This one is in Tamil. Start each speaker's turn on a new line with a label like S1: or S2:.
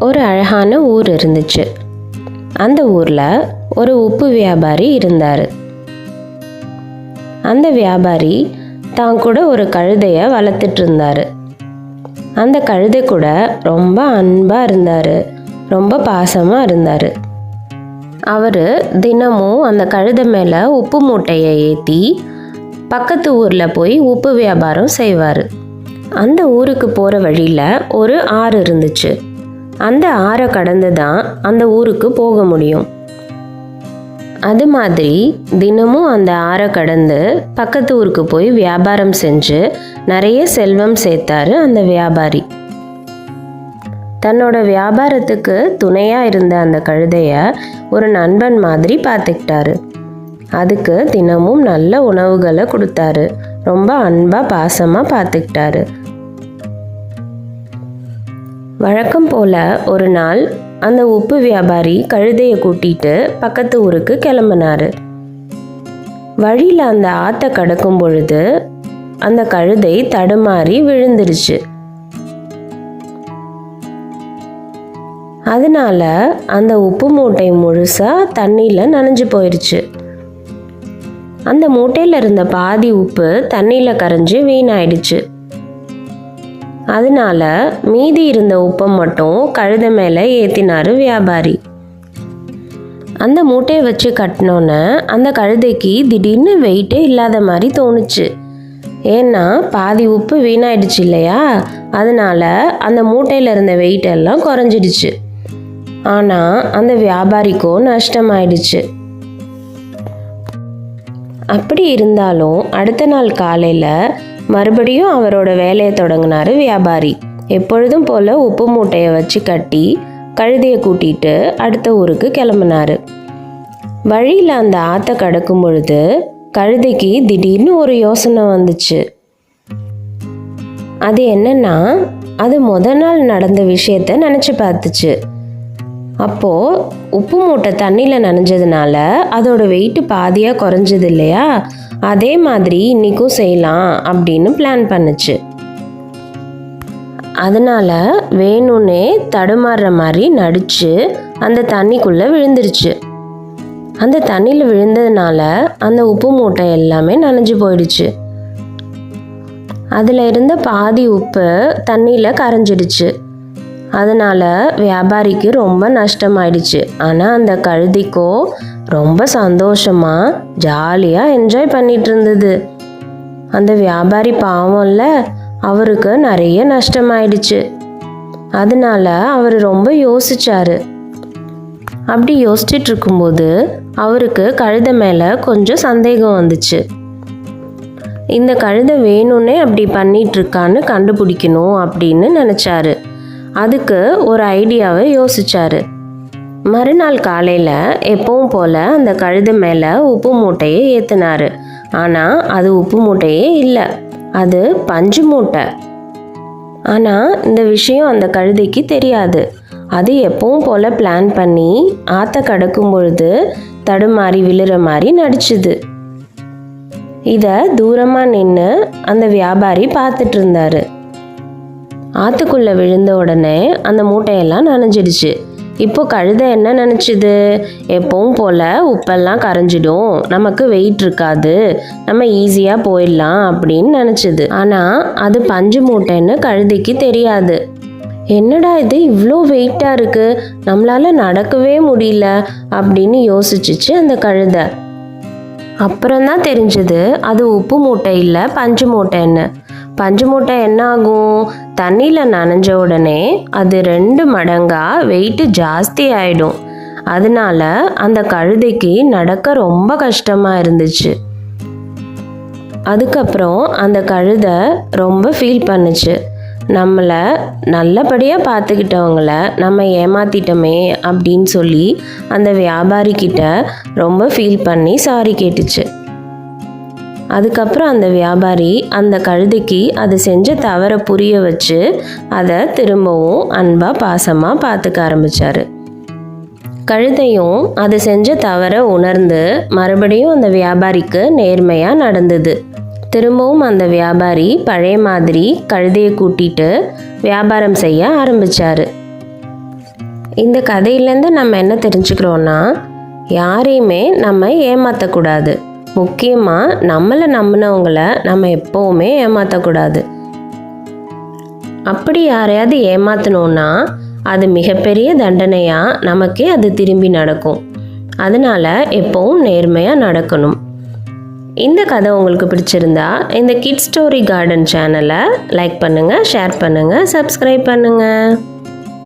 S1: ஒரு அழகான ஊர் இருந்துச்சு. அந்த ஊரில் ஒரு உப்பு வியாபாரி இருந்தார். அந்த வியாபாரி தான் கூட ஒரு கழுதையை வளர்த்துட்டு இருந்தார். அந்த கழுதை கூட ரொம்ப அன்பாக இருந்தார். ரொம்ப பாசமாக இருந்தார். அவர் தினமும் அந்த கழுதை மேலே உப்பு மூட்டையை ஏற்றி பக்கத்து ஊரில் போய் உப்பு வியாபாரம் செய்வார். அந்த ஊருக்கு போகிற வழியில் ஒரு ஆறு இருந்துச்சு. அந்த ஆறை கடந்து தான் அந்த ஊருக்கு போக முடியும். அது மாதிரி தினமும் அந்த ஆறை கடந்து பக்கத்து ஊருக்கு போய் வியாபாரம் செஞ்சு நிறைய செல்வம் சேர்த்தாரு அந்த வியாபாரி. தன்னோட வியாபாரத்துக்கு துணையாக இருந்த அந்த கழுதைய ஒரு நண்பன் மாதிரி பார்த்துக்கிட்டாரு. அதுக்கு தினமும் நல்ல உணவுகளை கொடுத்தாரு. ரொம்ப அன்பாக பாசமாக பார்த்துக்கிட்டாரு. வழக்கம் போல ஒரு நாள் அந்த உப்பு வியாபாரி கழுதையை கூட்டிட்டு பக்கத்து ஊருக்கு கிளம்பினாரு. வழியில் அந்த ஆற்றை கடக்கும் பொழுது அந்த கழுதை தடுமாறி விழுந்துருச்சு. அதனால அந்த உப்பு மூட்டை முழுசா தண்ணியில் நனைஞ்சு போயிடுச்சு அந்த மூட்டையில் இருந்த பாதி உப்பு தண்ணியில் கரைஞ்சு வீணாயிடுச்சு. அதனால மீதி இருந்த உப்பை மட்டும் கழுதை மேலே ஏற்றினாரு வியாபாரி. அந்த மூட்டையை வச்சு கட்டினோன்னே அந்த கழுதைக்கு திடீர்னு வெயிட்டே இல்லாத மாதிரி தோணுச்சு. ஏன்னா பாதி உப்பு வீணாயிடுச்சு இல்லையா? அதனால அந்த மூட்டையில் இருந்த வெயிட் எல்லாம் குறைஞ்சிடுச்சு. ஆனால் அந்த வியாபாரிக்கோ நஷ்டமாயிடுச்சு. அப்படி இருந்தாலும் அடுத்த நாள் காலையில் மறுபடியும் அவரோட வேலையை தொடங்கினார் வியாபாரி. எப்பொழுதும் போல உப்பு மூட்டையை வச்சு கட்டி கழுதையை கூட்டிட்டு அடுத்த ஊருக்கு கிளம்புனாரு. வழியில் அந்த ஆற்றை கடக்கும் பொழுது கழுதைக்கு திடீர்னு ஒரு யோசனை வந்துச்சு. அது என்னன்னா அது முத நாள் நடந்த விஷயத்த நினச்சி பார்த்துச்சு. அப்போது உப்பு மூட்டை தண்ணியில் நனைஞ்சதுனால அதோட வெயிட்டு பாதியாக குறைஞ்சது இல்லையா? அதே மாதிரி இன்றைக்கும் செய்யலாம் அப்படின்னு பிளான் பண்ணுச்சு. அதனால் வேணும்னே தடுமாறுற மாதிரி நடித்து அந்த தண்ணிக்குள்ளே விழுந்துருச்சு. அந்த தண்ணியில் விழுந்ததுனால அந்த உப்பு மூட்டை எல்லாமே நனைஞ்சு போயிடுச்சு. அதில் இருந்த பாதி உப்பு தண்ணியில் கரைஞ்சிடுச்சு. அதனால் வியாபாரிக்கு ரொம்ப நஷ்டமாயிடுச்சு. ஆனால் அந்த கழுதிக்கோ ரொம்ப சந்தோஷமா ஜாலியாக என்ஜாய் பண்ணிட்டு இருந்தது அந்த வியாபாரி பாவம்ல அவருக்கு நிறைய நஷ்டமாயிடுச்சு. அதனால அவர் ரொம்ப யோசிச்சாரு. அப்படி யோசிச்சுட்டு இருக்கும்போது அவருக்கு கழுதை மேலே கொஞ்சம் சந்தேகம் வந்துச்சு. இந்த கழுதை வேணும்னே அப்படி பண்ணிட்டு இருக்கான்னு கண்டுபிடிக்கணும் அப்படின்னு நினச்சாரு. அதுக்கு ஒரு ஐடியாவை யோசிச்சாரு. மறுநாள் காலையில் எப்பவும் போல் அந்த கழுது மேலே உப்பு மூட்டையை ஏற்றினாரு ஆனால் அது உப்பு மூட்டையே இல்லை. அது பஞ்சு மூட்டை. ஆனால் இந்த விஷயம் அந்த கழுதைக்கு தெரியாது. அது எப்பவும் போல் பிளான் பண்ணி ஆற்ற கடக்கும் பொழுது தடுமாறி விழுற மாதிரி நடிச்சுது. இதை தூரமாக நின்று அந்த வியாபாரி பார்த்துட்டு இருந்தாரு. ஆற்றுக்குள்ளே விழுந்த உடனே அந்த மூட்டையெல்லாம் நனைஞ்சிடுச்சு. இப்போ கழுதை என்ன நினச்சிது? எப்பவும் போல் உப்பெல்லாம் கரைஞ்சிடும். நமக்கு வெயிட் இருக்காது. நம்ம ஈஸியாக போயிடலாம் அப்படின்னு நினச்சிது. ஆனால் அது பஞ்சு மூட்டைன்னு கழுதைக்கு தெரியாது. என்னடா இது இவ்வளோ வெயிட்டாக இருக்குது நம்மளால் நடக்கவே முடியல அப்படின்னு யோசிச்சிச்சு அந்த கழுதை. அப்புறம்தான் தெரிஞ்சது அது உப்பு மூட்டை இல்லை பஞ்சு மூட்டைன்னு. பஞ்சு மூட்டை என்ன ஆகும்? தண்ணியில் நனைஞ்ச உடனே அது ரெண்டு மடங்காக வெயிட்டு ஜாஸ்தி ஆயிடும். அதனால அந்த கழுதைக்கு நடக்க ரொம்ப கஷ்டமாக இருந்துச்சு. அதுக்கப்புறம் அந்த கழுதை ரொம்ப ஃபீல் பண்ணுச்சு. நம்மளை நல்லபடியாக பார்த்துக்கிட்டவங்கள நம்ம ஏமாத்திட்டோமே அப்படின்னு சொல்லி அந்த வியாபாரிக்கிட்ட ரொம்ப ஃபீல் பண்ணி சாரி கேட்டுச்சு. அதுக்கப்புறம் அந்த வியாபாரி அந்த கழுதைக்கு அது செஞ்ச தவறை புரிய வச்சு அதை திரும்பவும் அன்பாக பாசமாக பார்த்துக்க ஆரம்பித்தார் கழுதையும் அது செஞ்ச தவறை உணர்ந்து மறுபடியும் அந்த வியாபாரிக்கு நேர்மையாக நடந்தது. திரும்பவும் அந்த வியாபாரி பழைய மாதிரி கழுதையை கூட்டிட்டு வியாபாரம் செய்ய ஆரம்பித்தார் இந்த கதையிலேருந்து நம்ம என்ன தெரிஞ்சுக்கிறோன்னா யாரையுமே நம்ம ஏமாற்றக்கூடாது முக்கியமாக நம்மளை நம்பினவங்கள நம்ம எப்போவுமே ஏமாற்றக்கூடாது அப்படி யாரையாவது ஏமாற்றணுன்னா அது மிகப்பெரிய தண்டனையாக நமக்கே அது திரும்பி நடக்கும். அதனால எப்போவும் நேர்மையாக நடக்கணும். இந்த கதை உங்களுக்கு பிடிச்சிருந்தா இந்த கிட் ஸ்டோரி கார்டன் சேனலை லைக் பண்ணுங்கள் ஷேர் பண்ணுங்கள் சப்ஸ்கிரைப் பண்ணுங்கள்